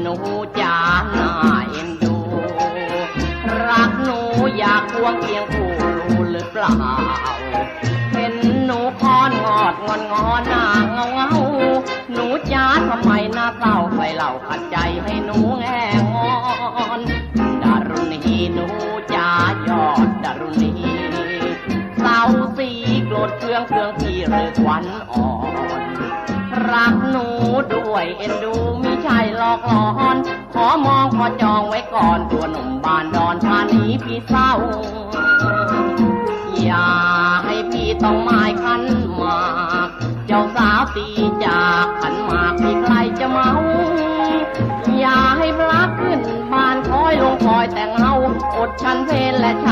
หนูจ๋าน่าเอ็นดู รักหนูอยากควงเคียงคู่รู้หรือเปล่า เป็นหนูคอนงอดงอนงอนหน้าเงาเงาหนูจ๋าทำไมหน้าเศร้าไปเล่าขัดใจให้หนูแงงอนดารุณีหนูจ๋ายอดดารุณีเศร้าสีโกรธเครื่องเครื่องที่หรือควันอ่อนรักหนูด้วยเอ็นดูมี ใช่หลอกหลอนขอมองขอจองไว้ก่อนตัวหนุ่มบานดอนพานีพี่เศร้า อย่าให้พี่ต้องหมายคันมากเจ้าสาวตีจากขันมากพี่ใครจะเมา อย่าให้พลักขึ้นบานคอยลงคอยแต่งเฮาอดชันเพลและช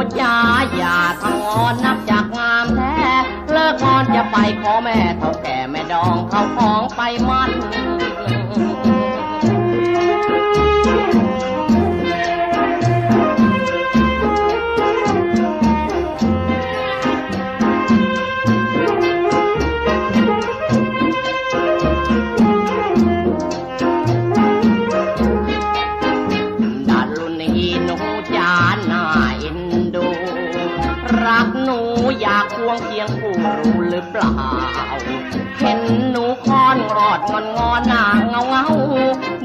หนูจ้าอย่าทำงอนนับจากงามแท้ เลิกงอนจะไปขอแม่เท่าแก่แม่ดองเขาของไปมา รักหนูอยากควงเคียงคู่รู้หรือเปล่า เห็นหนูคอนรอดงอนงอนหน้าเงาเงา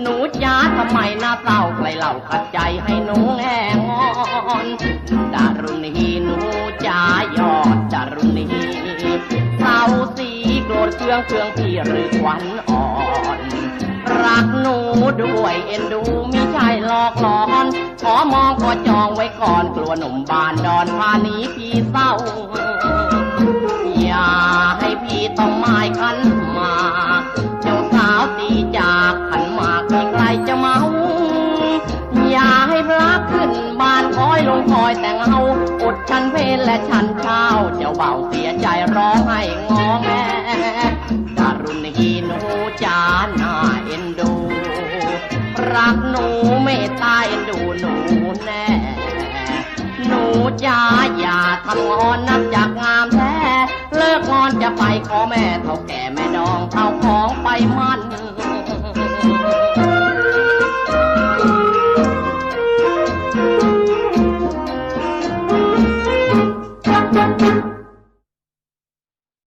หนูจ้าทำไมหน้าเศร้าใครเล่าขัดใจให้หนูแงงอนดารุณีหนูจ้ายอดดารุณีเศร้าสีโกรธเครื่องเครื่องพี่หรือขวัญอ่อน รักหนูด้วยเอ็นดูมิใช่หลอกหลอน จองไว้ก่อนกลัวหนุ่มบานดอนพานีพี่เศร้า อย่าให้พี่ต้องหมายคันมากเจ้าสาวตีจากขันมากมีใครจะเมา อย่าให้พระขึ้นบานคอยลงคอยแต่งเอาอดชันเพลและชันเช้าเจ้าเบาเสียใจร้องให้งอแงดารุณีหนูจาหน้าเอ็นดู รักหนูเมตตาเอ็นดูหนู ดยาอย่าทำงอนนับจากงามแท้ เลิกงอนจะไปขอแม่เท่าแก่แม่น้องเท่าของไปมัน